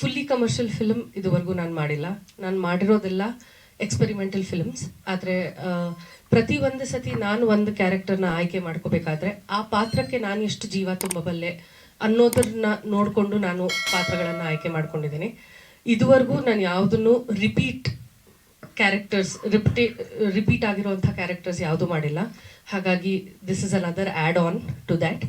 Fully commercial film ಇದುವರೆಗೂ ನಾನು ಮಾಡಿಲ್ಲ. ನಾನು ಮಾಡಿರೋದೆಲ್ಲ ಎಕ್ಸ್ಪೆರಿಮೆಂಟಲ್ ಫಿಲ್ಮ್ಸ್ ಆದರೆ ಪ್ರತಿ ಒಂದು ಸತಿ ನಾನು ಒಂದು ಕ್ಯಾರೆಕ್ಟರ್ನ ಆಯ್ಕೆ ಮಾಡ್ಕೋಬೇಕಾದ್ರೆ ಆ ಪಾತ್ರಕ್ಕೆ ನಾನು ಎಷ್ಟು ಜೀವ ತುಂಬಬಲ್ಲೆ ಅನ್ನೋದನ್ನ ನೋಡಿಕೊಂಡು ನಾನು ಪಾತ್ರಗಳನ್ನು ಆಯ್ಕೆ ಮಾಡ್ಕೊಂಡಿದ್ದೀನಿ. ಇದುವರೆಗೂ ನಾನು ಯಾವುದನ್ನು ರಿಪೀಟ್ ಕ್ಯಾರೆಕ್ಟರ್ಸ್ ರಿಪಿಟೇ ರಿಪೀಟ್ ಆಗಿರುವಂಥ ಕ್ಯಾರೆಕ್ಟರ್ಸ್ ಯಾವುದೂ ಮಾಡಿಲ್ಲ. ಹಾಗಾಗಿ this is another add on to that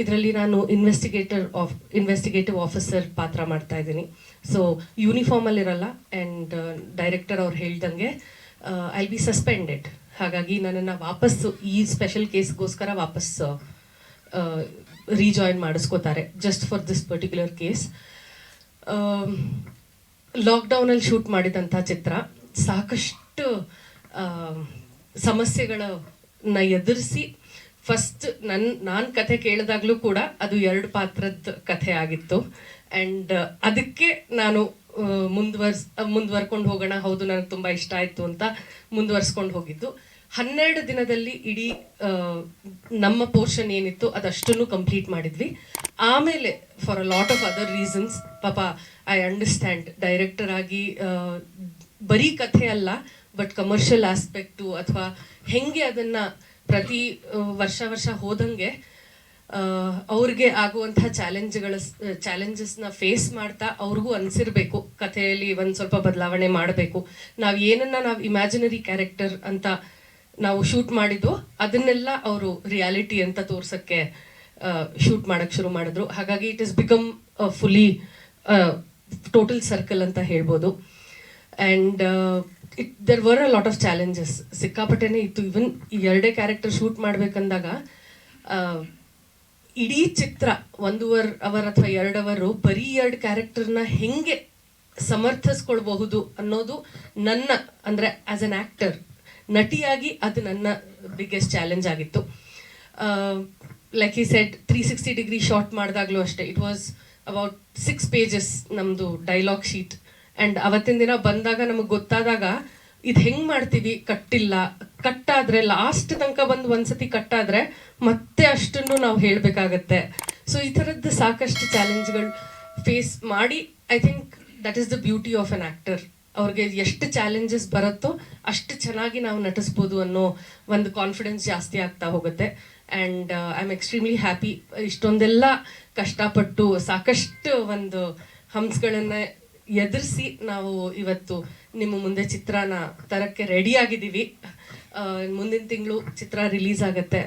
ಇದರಲ್ಲಿ ನಾನು ಇನ್ವೆಸ್ಟಿಗೇಟರ್ ಆಫ್ ಇನ್ವೆಸ್ಟಿಗೇಟಿವ್ ಆಫೀಸರ್ ಪಾತ್ರ ಮಾಡ್ತಾ ಇದ್ದೀನಿ. ಸೊ ಯೂನಿಫಾರ್ಮಲ್ಲಿ ಇರಲ್ಲ ಆ್ಯಂಡ್ ಡೈರೆಕ್ಟರ್ ಅವ್ರು ಹೇಳ್ದಂಗೆ ಐ ಬಿ ಸಸ್ಪೆಂಡೆಡ್ ಹಾಗಾಗಿ ನನ್ನನ್ನು ವಾಪಸ್ಸು ಈ ಸ್ಪೆಷಲ್ ಕೇಸ್ಗೋಸ್ಕರ ವಾಪಸ್ rejoin ಮಾಡಿಸ್ಕೋತಾರೆ just for this particular case ಲಾಕ್ಡೌನಲ್ಲಿ shoot ಮಾಡಿದಂಥ ಚಿತ್ರ ಸಾಕಷ್ಟು ಸಮಸ್ಯೆಗಳನ್ನು ಸಮಸ್ಯೆಗಳನ್ನ ಎದುರಿಸಿ ಫಸ್ಟ್ ನನ್ನ ನಾನು ಕಥೆ ಕೇಳಿದಾಗಲೂ ಕೂಡ ಅದು ಎರಡು ಪಾತ್ರದ ಕಥೆ ಆಗಿತ್ತು. ಆ್ಯಂಡ್ ಅದಕ್ಕೆ ನಾನು ಮುಂದುವರ್ಸ್ ಮುಂದುವರ್ಕೊಂಡು ಹೋಗೋಣ, ಹೌದು ನನಗೆ ತುಂಬ ಇಷ್ಟ ಆಯಿತು ಅಂತ ಮುಂದುವರ್ಸ್ಕೊಂಡು ಹೋಗಿದ್ದು. ಹನ್ನೆರಡು ದಿನದಲ್ಲಿ ಇಡೀ ನಮ್ಮ ಪೋರ್ಷನ್ ಏನಿತ್ತು ಅದಷ್ಟನ್ನು ಕಂಪ್ಲೀಟ್ ಮಾಡಿದ್ವಿ. ಆಮೇಲೆ for a lot of other reasons ಪಾಪ ಐ ಅಂಡರ್ಸ್ಟ್ಯಾಂಡ್ ಡೈರೆಕ್ಟರ್ ಆಗಿ ಬರೀ ಕಥೆ ಅಲ್ಲ ಬಟ್ ಕಮರ್ಷಿಯಲ್ ಆಸ್ಪೆಕ್ಟು ಅಥವಾ ಹೆಂಗೆ ಅದನ್ನ ಪ್ರತಿ ವರ್ಷ ವರ್ಷ ಹೋದಂಗೆ ಅವ್ರಿಗೆ ಆಗುವಂತಹ ಚಾಲೆಂಜ್ಗಳ ಚಾಲೆಂಜಸ್ನ ಫೇಸ್ ಮಾಡ್ತಾ ಅವ್ರಿಗೂ ಅನ್ಸಿರ್ಬೇಕು. ಕಥೆಯಲ್ಲಿ ಒಂದು ಸ್ವಲ್ಪ ಬದಲಾವಣೆ ಮಾಡಬೇಕು. ನಾವು ಏನನ್ನ ನಾವು ಇಮ್ಯಾಜಿನರಿ ಕ್ಯಾರೆಕ್ಟರ್ ಅಂತ ನಾವು ಶೂಟ್ ಮಾಡಿದ್ದು ಅದನ್ನೆಲ್ಲ ಅವರು ರಿಯಾಲಿಟಿ ಅಂತ ತೋರ್ಸಕ್ಕೆ ಶೂಟ್ ಮಾಡಕ್ ಶುರು ಮಾಡಿದ್ರು. ಹಾಗಾಗಿ it is become fully total circle ಅಂತ ಹೇಳ್ಬೋದು. And it there were a lot of challenges ಸಿಕ್ಕಾಪಟ್ಟೆನೇ ಇತ್ತು. ಇವನ್ ಈ ಎರಡೇ ಕ್ಯಾರೆಕ್ಟರ್ ಶೂಟ್ ಮಾಡ್ಬೇಕಂದಾಗ ಇಡೀ ಚಿತ್ರ ಒಂದೂವರೆ ಅವರ್ ಅಥವಾ ಎರಡು ಅವರು ಬರೀ ಎರಡು ಕ್ಯಾರೆಕ್ಟರ್ನ ಹೆಂಗೆ ಸಮರ್ಥಿಸ್ಕೊಳ್ಬಹುದು ಅನ್ನೋದು ನನ್ನ, ಅಂದರೆ ಆ್ಯಸ್ ಅನ್ ಆ್ಯಕ್ಟರ್ ನಟಿಯಾಗಿ ಅದು ನನ್ನ ಬಿಗ್ಗೆಸ್ಟ್ ಚಾಲೆಂಜ್ ಆಗಿತ್ತು. ಲೈಕ್ ಈ set three sixty degree shot ಮಾಡಿದಾಗಲೂ ಅಷ್ಟೇ. It was about six pages ನಮ್ಮದು ಡೈಲಾಗ್ ಶೀಟ್ ಆ್ಯಂಡ್ ಅವತ್ತಿನ ದಿನ ಬಂದಾಗ ನಮಗೆ ಗೊತ್ತಾದಾಗ ಇದು ಹೆಂಗ್ ಮಾಡ್ತೀವಿ ಕಟ್ಟಿಲ್ಲ. ಕಟ್ಟಾದ್ರೆ ಲಾಸ್ಟ್ ತನಕ ಬಂದು ಒಂದ್ಸತಿ ಕಟ್ಟಾದ್ರೆ ಮತ್ತೆ ಅಷ್ಟನ್ನು ನಾವು ಹೇಳಬೇಕಾಗತ್ತೆ. ಸೊ ಈ ಥರದ್ದು ಸಾಕಷ್ಟು ಚಾಲೆಂಜ್ಗಳು ಫೇಸ್ ಮಾಡಿ I think that is the beauty of an actor ಅವ್ರಿಗೆ ಎಷ್ಟು ಚಾಲೆಂಜಸ್ ಬರುತ್ತೋ ಅಷ್ಟು ಚೆನ್ನಾಗಿ ನಾವು ನಟಿಸ್ಬೋದು ಅನ್ನೋ ಒಂದು ಕಾನ್ಫಿಡೆನ್ಸ್ ಜಾಸ್ತಿ ಆಗ್ತಾ ಹೋಗುತ್ತೆ. And I am extremely happy ಇಷ್ಟೊಂದೆಲ್ಲ ಕಷ್ಟಪಟ್ಟು ಸಾಕಷ್ಟು ಒಂದು ಹಂಸ್ಗಳನ್ನ ಎದುರಿಸಿ ನಾವು ಇವತ್ತು ನಿಮ್ಮ ಮುಂದೆ ಚಿತ್ರನ ತರಕ್ಕೆ ರೆಡಿ ಆಗಿದ್ದೀವಿ. ಮುಂದಿನ ತಿಂಗಳು ಚಿತ್ರ ರಿಲೀಸ್ ಆಗುತ್ತೆ.